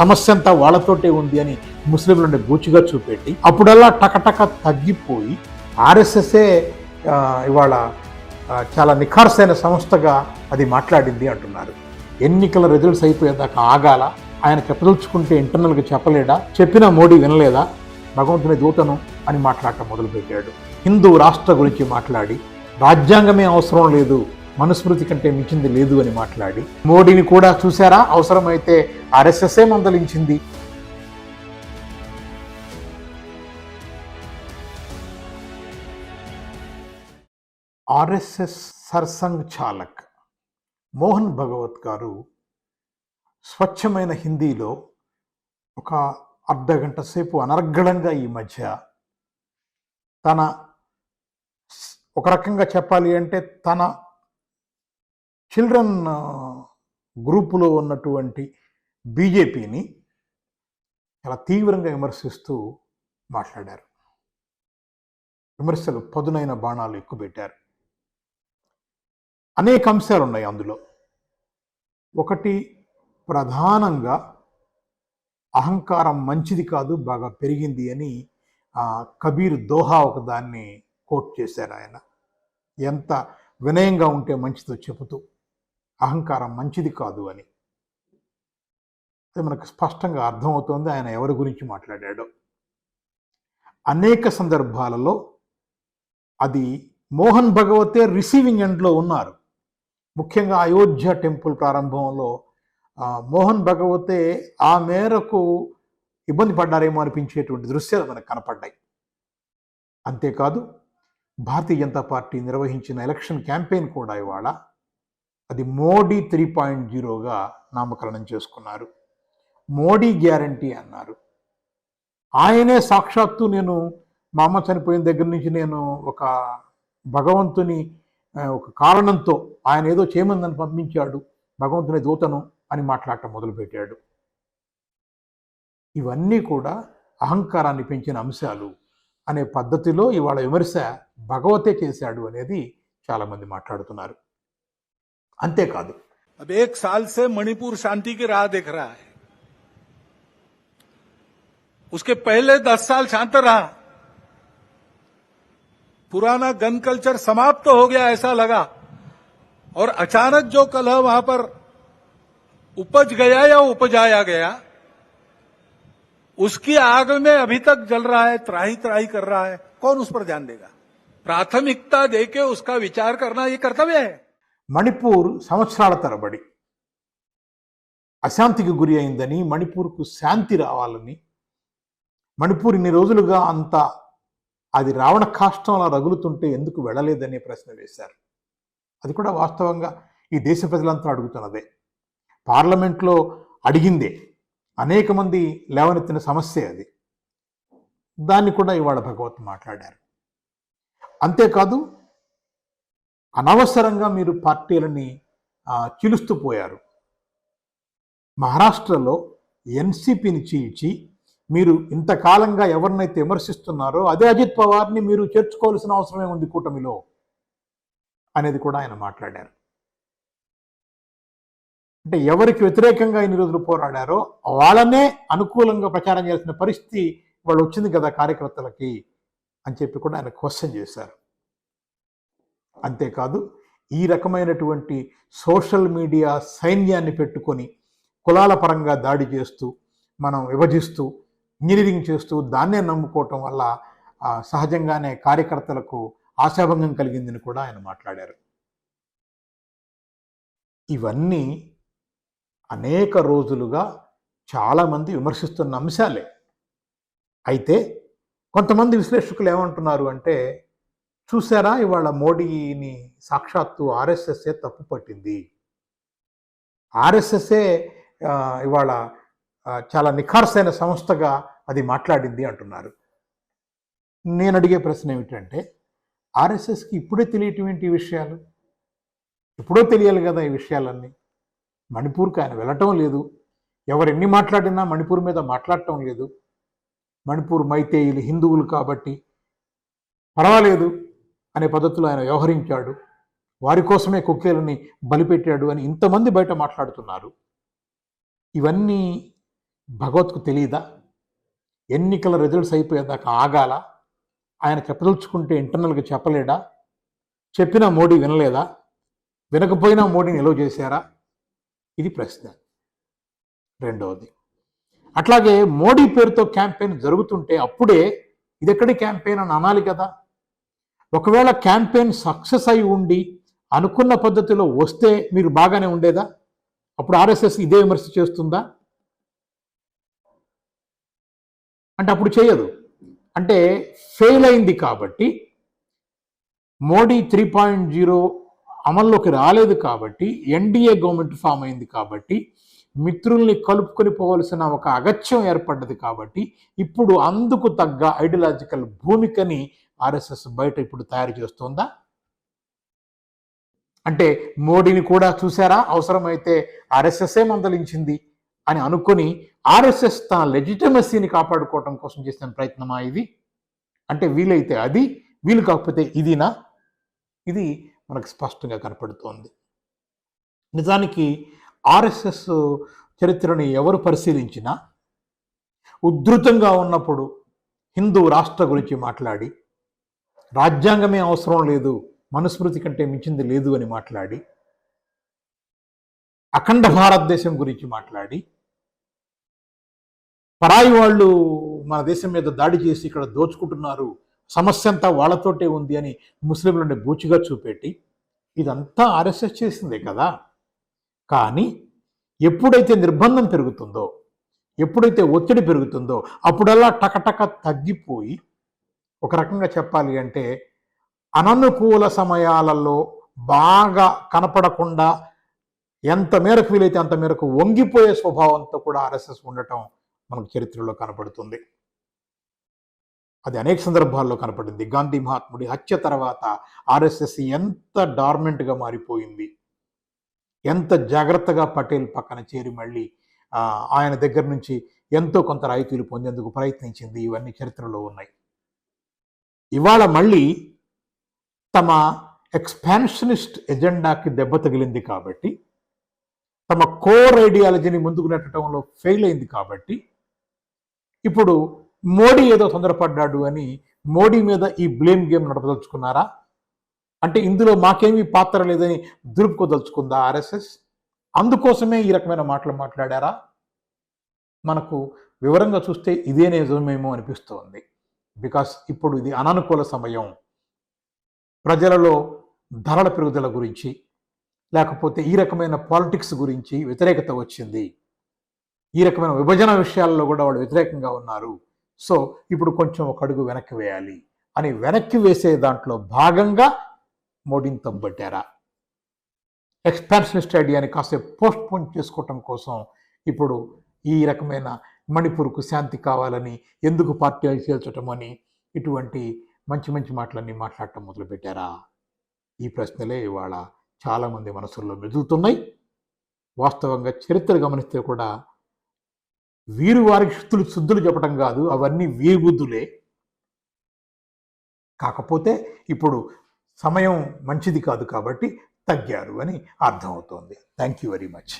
సమస్య అంతా వాళ్ళతోటే ఉంది అని ముస్లింలను గూచిగా చూపెట్టి అప్పుడల్లా టకటక తగ్గిపోయి ఆర్ఎస్ఎస్ఏ ఇవాళ చాలా నిఖార్సైన సంస్థగా అది మాట్లాడింది అంటున్నారు. ఎన్నికల రిజల్ట్స్ అయిపోయేదాకా ఆగాల. ఆయన చెప్పదలుచుకుంటే ఇంటర్నల్గా చెప్పలేడా? చెప్పినా మోడీ వినలేదా? భగవంతుని దూతను అని మాట్లాడటం మొదలుపెట్టాడు. హిందూ రాష్ట్ర గురించి మాట్లాడి రాజ్యాంగమే అవసరం లేదు మనుస్మృతి కంటే మించింది లేదు అని మాట్లాడి. మోడీని కూడా చూసారా అవసరమైతే ఆర్ఎస్ఎస్ఏ మందలించింది. ఆర్ఎస్ఎస్ సర్సంగ్ చాలక్ మోహన్ భగవత్ గారు స్వచ్ఛమైన హిందీలో ఒక అర్ధ గంట సేపు అనర్గళంగా ఈ మధ్య తన ఒక రకంగా చెప్పాలి అంటే తన చిల్డ్రన్ గ్రూపులో ఉన్నటువంటి బీజేపీని చాలా తీవ్రంగా విమర్శిస్తూ మాట్లాడారు. విమర్శలు పదునైన బాణాలు ఎక్కుపెట్టారు. అనేక అంశాలు ఉన్నాయి అందులో. ఒకటి ప్రధానంగా అహంకారం మంచిది కాదు బాగా పెరిగింది అని కబీర్ దోహా ఒక దాన్ని కోట్ చేశారు ఆయన. ఎంత వినయంగా ఉంటే మంచిదో చెబుతూ. అహంకారం మంచిది కాదు అని. అది మనకు స్పష్టంగా అర్థమవుతోంది. ఆయన ఎవరి గురించి మాట్లాడాడో. అనేక సందర్భాలలో అది మోహన్ భగవతే రిసీవింగ్ ఎండ్లో ఉన్నారు. ముఖ్యంగా అయోధ్య టెంపుల్ ప్రారంభంలో మోహన్ భగవతే ఆ మేరకు ఇబ్బంది పడ్డారేమో అనిపించేటువంటి దృశ్యాలు మనకు కనపడ్డాయి. అంతేకాదు భారతీయ జనతా పార్టీ నిర్వహించిన ఎలక్షన్ క్యాంపెయిన్ కూడా ఇవాళ అది మోడీ త్రీ పాయింట్ జీరోగా నామకరణం చేసుకున్నారు. మోడీ గ్యారంటీ అన్నారు. ఆయనే సాక్షాత్తు నేను మా అమ్మ చనిపోయిన దగ్గర నుంచి నేను ఒక భగవంతుని ఒక కారణంతో ఆయన ఏదో చేయమందని పంపించాడు. భగవంతుని దూతను అని మాట్లాడటం మొదలుపెట్టాడు. ఇవన్నీ కూడా అహంకారాన్ని పెంచిన అంశాలు అనే పద్ధతిలో ఇవాళ విమర్శ భగవతే చేశాడు అనేది చాలామంది మాట్లాడుతున్నారు. అంతేకాదు अब एक साल से मणिपुर शांति की राह देख रहा है उसके पहले दस साल शांत रहा पुराना गन कल्चर समाप्त तो हो गया ऐसा लगा और अचानक जो कलह वहां पर उपज गया या उपजाया गया उसकी आग में अभी तक जल रहा है त्राही त्राही कर रहा है कौन उस पर ध्यान देगा प्राथमिकता देके उसका विचार करना ये कर्तव्य है మణిపూర్ సంవత్సరాల తరబడి అశాంతికి గురి అయిందని మణిపూర్కు శాంతి రావాలని మణిపూర్ ఇన్ని రోజులుగా అంత అది రావణ కాష్టంలా రగులుతుంటే ఎందుకు వెళ్ళలేదనే ప్రశ్న వేశారు. అది కూడా వాస్తవంగా ఈ దేశ ప్రజలంతా అడుగుతున్నదే. పార్లమెంట్లో అడిగిందే. అనేక మంది లేవనెత్తిన సమస్య అది. దాన్ని కూడా ఇవాళ భగవత్ మాట్లాడారు. అంతేకాదు అనవసరంగా మీరు పార్టీలని చిలుస్తూ పోయారు. మహారాష్ట్రలో ఎన్సీపీని చీల్చి మీరు ఇంతకాలంగా ఎవరినైతే విమర్శిస్తున్నారో అదే అజిత్ పవార్ని మీరు చేర్చుకోవాల్సిన అవసరమే ఉంది కూటమిలో అనేది కూడా ఆయన మాట్లాడారు. అంటే ఎవరికి వ్యతిరేకంగా ఇన్ని రోజులు పోరాడారో వాళ్ళనే అనుకూలంగా ప్రచారం చేసిన పరిస్థితి వాళ్ళు వచ్చింది కదా కార్యకర్తలకి అని చెప్పి కూడా ఆయన క్వశ్చన్ చేశారు. అంతేకాదు ఈ రకమైనటువంటి సోషల్ మీడియా సైన్యాన్ని పెట్టుకొని కులాల పరంగా దాడి చేస్తూ మనం విభజిస్తూ ఇంజనీరింగ్ చేస్తూ దాన్నే నమ్ముకోవటం వల్ల సహజంగానే కార్యకర్తలకు ఆశాభంగం కలిగిందని కూడా ఆయన మాట్లాడారు. ఇవన్నీ అనేక రోజులుగా చాలామంది విమర్శిస్తున్న అంశాలే. అయితే కొంతమంది విశ్లేషకులు ఏమంటున్నారు అంటే చూసారా? ఇవాళ మోడీని సాక్షాత్తు ఆర్ఎస్ఎస్ఏ తప్పు పట్టింది. ఆర్ఎస్ఎస్ఏ ఇవాళ చాలా నిఖార్సైన సంస్థగా అది మాట్లాడింది అంటున్నారు. నేను అడిగే ప్రశ్న ఏమిటంటే ఆర్ఎస్ఎస్కి ఇప్పుడే తెలియటువంటి ఈ విషయాలు? ఎప్పుడో తెలియాలి కదా ఈ విషయాలన్నీ. మణిపూర్కి ఆయన వెళ్ళటం లేదు. ఎవరు ఎన్ని మాట్లాడినా మణిపూర్ మీద మాట్లాడటం లేదు. మణిపూర్ మైతేయులు హిందువులు కాబట్టి పర్వాలేదు. అనే పద్ధతిలో ఆయన వ్యవహరించాడు. వారి కోసమే కుక్కేలని బలిపెట్టాడు అని ఇంతమంది బయట మాట్లాడుతున్నారు. ఇవన్నీ భగవత్కు తెలియదా ఎన్నికల రిజల్ట్స్ అయిపోయేదాకా ఆగాల? ఆయన చెప్పదలుచుకుంటే ఇంటర్నల్గా చెప్పలేడా? చెప్పినా మోడీ వినలేదా? వినకపోయినా మోడీని నిలువ చేశారా? ఇది ప్రశ్న. రెండవది అట్లాగే మోడీ పేరుతో క్యాంపెయిన్ జరుగుతుంటే అప్పుడే ఇది ఎక్కడి క్యాంపెయిన్ అని అనాలి కదా? ఒకవేళ క్యాంపెయిన్ సక్సెస్ అయి ఉండి అనుకున్న పద్ధతిలో వస్తే మీరు బాగానే ఉండేదా? అప్పుడు ఆర్ఎస్ఎస్ ఇదే విమర్శ చేస్తుందా? అంటే అప్పుడు చేయదు. అంటే ఫెయిల్ అయింది కాబట్టి మోడీ త్రీ పాయింట్ జీరో అమల్లోకి రాలేదు కాబట్టి ఎన్డీఏ గవర్నమెంట్ ఫామ్ అయింది కాబట్టి మిత్రుల్ని కలుపుకొని పోవలసిన ఒక అగత్యం ఏర్పడ్డది కాబట్టి ఇప్పుడు అందుకు తగ్గ ఐడియలాజికల్ భూమికని ఆర్ఎస్ఎస్ బయట ఇప్పుడు తయారు చేస్తుందా? అంటే మోడీని కూడా చూసారా? అవసరమైతే ఆర్ఎస్ఎస్ఏ మందలించింది అని అనుకొని ఆర్ఎస్ఎస్ తన లెజిటమసీని కాపాడుకోవటం కోసం చేసిన ప్రయత్నమా ఇది? అంటే వీలైతే అది వీలు కాకపోతే ఇదినా? ఇది మనకు స్పష్టంగా కనపడుతోంది. నిజానికి ఆర్ఎస్ఎస్ చరిత్రను ఎవరు పరిశీలించినా ఉధృతంగా ఉన్నప్పుడు హిందూ రాష్ట్ర గురించి మాట్లాడి రాజ్యాంగమే అవసరం లేదు మనుస్మృతి కంటే మించింది లేదు అని మాట్లాడి అఖండ భారతదేశం గురించి మాట్లాడి పరాయి వాళ్ళు మన దేశం మీద దాడి చేసి ఇక్కడ దోచుకుంటున్నారు సమస్య అంతా వాళ్ళతోటే ఉంది అని ముస్లింలని బూచిగా చూపెట్టి ఇదంతా ఆర్ఎస్ఎస్ చేసిందే కదా. కానీ ఎప్పుడైతే నిర్బంధం పెరుగుతుందో ఎప్పుడైతే ఒత్తిడి పెరుగుతుందో అప్పుడల్లా టకటక తగ్గిపోయి ఒక రకంగా చెప్పాలి అంటే అననుకూల సమయాలలో బాగా కనపడకుండా ఎంత మేరకు వీలైతే అంత మేరకు వంగిపోయే స్వభావంతో కూడా ఆర్ఎస్ఎస్ ఉండటం మనకు చరిత్రలో కనపడుతుంది. అది అనేక సందర్భాల్లో కనపడింది. గాంధీ మహాత్ముడి హత్య తర్వాత ఆర్ఎస్ఎస్ ఎంత డార్మెంట్గా మారిపోయింది. ఎంత జాగ్రత్తగా పటేల్ పక్కన చేరి మళ్ళీ ఆయన దగ్గర నుంచి ఎంతో కొంత రాయితీలు పొందేందుకు ప్రయత్నించింది. ఇవన్నీ చరిత్రలో ఉన్నాయి. ఇవాళ మళ్ళీ తమ ఎక్స్పాన్షనిస్ట్ ఎజెండాకి దెబ్బ తగిలింది కాబట్టి తమ కోర్ ఐడియాలజీని ముందుకు నెట్టడంలో ఫెయిల్ అయింది కాబట్టి ఇప్పుడు మోడీ ఏదో తొందరపడ్డాడు అని మోడీ మీద ఈ బ్లేమ్ గేమ్ నడపదలుచుకున్నారా? అంటే ఇందులో మాకేమీ పాత్ర లేదని దులుపుకోదలుచుకుందా ఆర్ఎస్ఎస్? అందుకోసమే ఈ రకమైన మాటలు మాట్లాడారా? మనకు వివరంగా చూస్తే ఇదే నిజమేమో అనిపిస్తోంది. బికాస్ ఇప్పుడు ఇది అననుకూల సమయం. ప్రజలలో ధరల పెరుగుదల గురించి లేకపోతే ఈ రకమైన పాలిటిక్స్ గురించి వ్యతిరేకత వచ్చింది. ఈ రకమైన విభజన విషయాల్లో కూడా వాళ్ళు వ్యతిరేకంగా ఉన్నారు. సో ఇప్పుడు కొంచెం ఒక అడుగు వెనక్కి వేయాలి. అని వెనక్కి వేసే దాంట్లో భాగంగా మోడీని తప్పబట్టారా? ఎక్స్పాన్షనిస్ట్ ఐడియాని కాసేపు పోస్ట్ పోన్ చేసుకోవటం కోసం ఇప్పుడు ఈ రకమైన మణిపూర్కు శాంతి కావాలని ఎందుకు పార్టీ చేల్చటం అని ఇటువంటి మంచి మంచి మాటలన్నీ మాట్లాడటం మొదలుపెట్టారా? ఈ ప్రశ్నలే ఇవాళ చాలామంది మనసుల్లో మెదులుతున్నాయి. వాస్తవంగా చరిత్ర గమనిస్తే కూడా వీరు వారికి శుద్ధులు శుద్ధులు చెప్పడం కాదు అవన్నీ వీరి కాకపోతే ఇప్పుడు సమయం మంచిది కాదు కాబట్టి తగ్గారు అని అర్థమవుతోంది. Thank you very much.